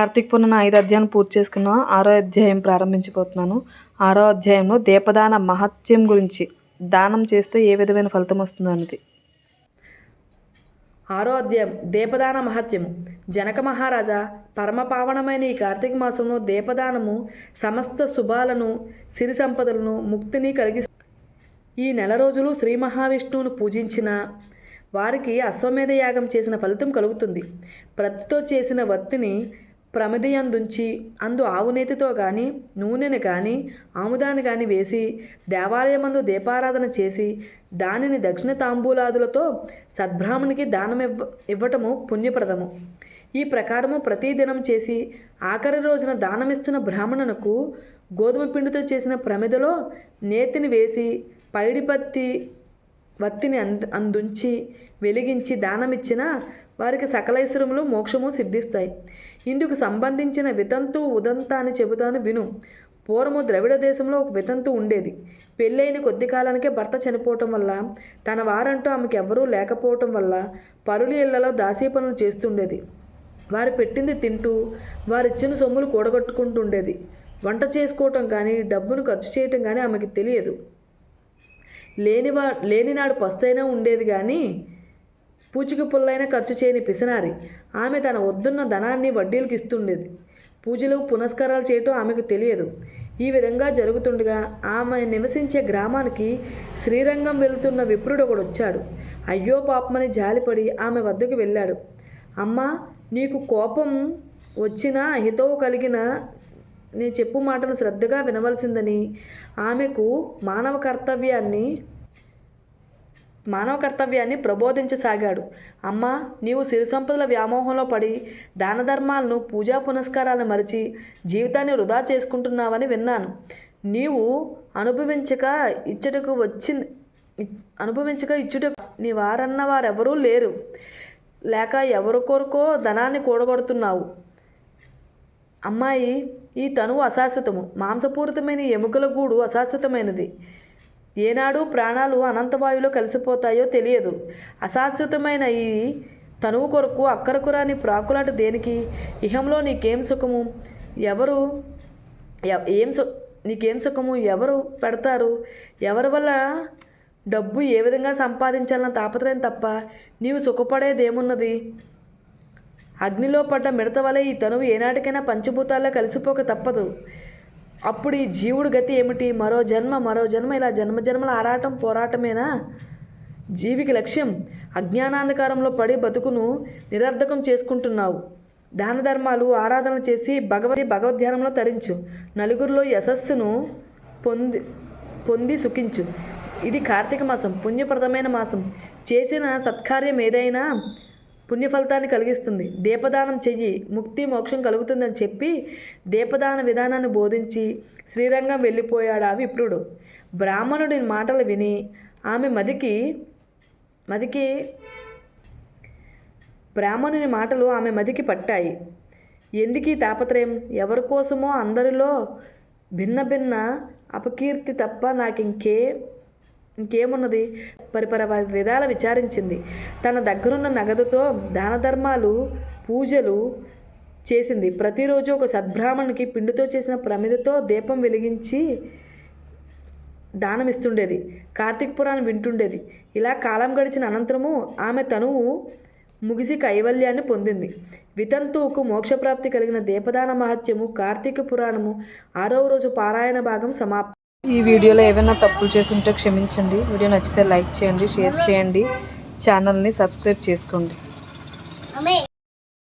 కార్తీక పూర్ణిమ ఐదు అధ్యాయం పూర్తి చేసుకున్న ఆరో అధ్యాయం ప్రారంభించబోతున్నాను. ఆరో అధ్యాయంలో దీపదాన మహత్యం గురించి దానం చేస్తే ఏ విధమైన ఫలితం వస్తుందో అన్నది ఆరో అధ్యాయం దీపదాన మహత్యము. జనక మహారాజా పరమపావనమైన ఈ కార్తీక మాసంలో దీపదానము సమస్త శుభాలను సిరి సంపదలను ముక్తిని కలిగి ఈ నెల రోజులు శ్రీ మహావిష్ణువును పూజించిన వారికి అశ్వమేధ యాగం చేసిన ఫలితం కలుగుతుంది. ప్రతితో చేసిన వత్తిని ప్రమిదయందుంచి అందు ఆవునేతితో కానీ నూనెను కానీ ఆముదాన్ని కానీ వేసి దేవాలయమందు దీపారాధన చేసి దానిని దక్షిణ తాంబూలాదులతో సద్బ్రాహ్మణికి దానం ఇవ్వ ఇవ్వటము పుణ్యప్రదము. ఈ ప్రకారము ప్రతిదినం చేసి ఆఖరి రోజున దానమిస్తున్న బ్రాహ్మణునకు గోధుమ పిండితో చేసిన ప్రమిదలో నేతిని వేసి పైడిపత్తి వత్తిని అంద అందుంచి వెలిగించి దానమిచ్చిన వారికి సకలైశ్వరములు మోక్షము సిద్ధిస్తాయి. ఇందుకు సంబంధించిన వితంతు ఉదంత అని చెబుతాను విను. పూర్వము ద్రవిడ దేశంలో ఒక వితంతు ఉండేది. పెళ్ళైన కొద్ది కాలానికే భర్త చనిపోవటం వల్ల తన వారంటూ ఆమెకి ఎవరూ లేకపోవటం వల్ల పరులు ఇళ్ళలో దాసీ పనులు చేస్తుండేది. వారు పెట్టింది తింటూ వారిచ్చిన సొమ్ములు కూడగట్టుకుంటుండేది. వంట చేసుకోవటం కానీ డబ్బును ఖర్చు చేయటం కానీ ఆమెకి తెలియదు. లేనివా లేనినాడు పస్తైనా ఉండేది కానీ పూచికి పుల్లైన ఖర్చు చేయని పిసినారి. ఆమె తన వద్దున్న ధనాన్ని వడ్డీలకు ఇస్తుండేది. పూజలు పునస్కారాలు చేయటం ఆమెకు తెలియదు. ఈ విధంగా జరుగుతుండగా ఆమె నివసించే గ్రామానికి శ్రీరంగం వెళుతున్న విప్రుడు ఒకడు వచ్చాడు. అయ్యో పాపమని జాలిపడి ఆమె వద్దకు వెళ్ళాడు. అమ్మా నీకు కోపం వచ్చినా హితవు కలిగిన నీ చెప్పు మాటను శ్రద్ధగా వినవలసిందని ఆమెకు మానవ కర్తవ్యాన్ని మానవ కర్తవ్యాన్ని ప్రబోధించసాగాడు. అమ్మ నీవు సిరి సంపదల వ్యామోహంలో పడి దాన ధర్మాలను పూజా పునస్కారాలను మరిచి జీవితాన్ని వృధా చేసుకుంటున్నావని విన్నాను. నీవు అనుభవించక ఇచ్చటకు వచ్చి అనుభవించక ఇచ్చుటకు నీ వారన్న వారెవరూ లేరు. లేక ఎవరి కొరకో ధనాన్ని కూడగొడుతున్నావు. అమ్మాయి ఈ తనువు అశాశ్వతము. మాంసపూరితమైన ఎముకల గూడు అశాశ్వతమైనది. ఏనాడు ప్రాణాలు అనంతవాయులో కలిసిపోతాయో తెలియదు. అశాశ్వతమైన ఈ తనువు కొరకు అక్కరకు రాని ప్రాకులాట దేనికి? ఇహంలో నీకేం సుఖము? ఎవరు ఎ- ఏం సు నీకేం సుఖము? ఎవరు పెడతారు? ఎవరి వల్ల డబ్బు ఏ విధంగా సంపాదించాలన్న తాపత్రయం తప్ప నీవు సుఖపడేదేమున్నది? అగ్నిలో పడ్డ మిడత వలె ఈ తనువు ఏనాటికైనా పంచభూతాల్లో కలిసిపోక తప్పదు. అప్పుడు ఈ జీవుడు గతి ఏమిటి? మరో జన్మ మరో జన్మ ఇలా జన్మ జన్మల ఆరాటం పోరాటమేనా? జీవికి లక్ష్యం అజ్ఞానాంధకారంలో పడి బతుకును నిరర్ధకం చేసుకుంటున్నావు. దాన ధర్మాలు ఆరాధన చేసి భగవతి భగవద్ధ్యానంలో తరించు. నలుగురిలో యశస్సును పొంది పొంది సుఖించు. ఇది కార్తీక మాసం పుణ్యప్రదమైన మాసం. చేసిన సత్కార్యం ఏదైనా పుణ్యఫలితాన్ని కలిగిస్తుంది. దీపదానం చెయ్యి ముక్తి మోక్షం కలుగుతుందని చెప్పి దీపదాన విధానాన్ని బోధించి శ్రీరంగం వెళ్ళిపోయాడు ఆ విప్రుడు. బ్రాహ్మణుడి మాటలు విని ఆమె మదికి మదికి బ్రాహ్మణుని మాటలు ఆమె మదికి పట్టాయి. ఎందుకీ తాపత్రయం? ఎవరి కోసమో అందరిలో భిన్న భిన్న అపకీర్తి తప్ప నాకు ఇంకే ఇంకేమున్నది? పరిపర విధాల విచారించింది. తన దగ్గరున్న నగదుతో దాన ధర్మాలు పూజలు చేసింది. ప్రతిరోజు ఒక సద్బ్రాహ్మణునికి పిండితో చేసిన ప్రమిదతో దీపం వెలిగించి దానం ఇస్తుండేది కార్తీక పురాణం వింటుండేది. ఇలా కాలం గడిచిన అనంతరము ఆమె తనువు ముగిసి కైవల్యాన్ని పొందింది. వితంతువుకు మోక్షప్రాప్తి కలిగిన దీపదాన మహత్యము కార్తీక పురాణము ఆరవ రోజు పారాయణ భాగం సమాప్తం ఈ వీడియోలో ఏమైనా తప్పులు చేసి ఉంటే క్షమించండి. వీడియో నచ్చితే లైక్ చేయండి షేర్ చేయండి. ఛానల్ని సబ్స్క్రైబ్ చేసుకోండి.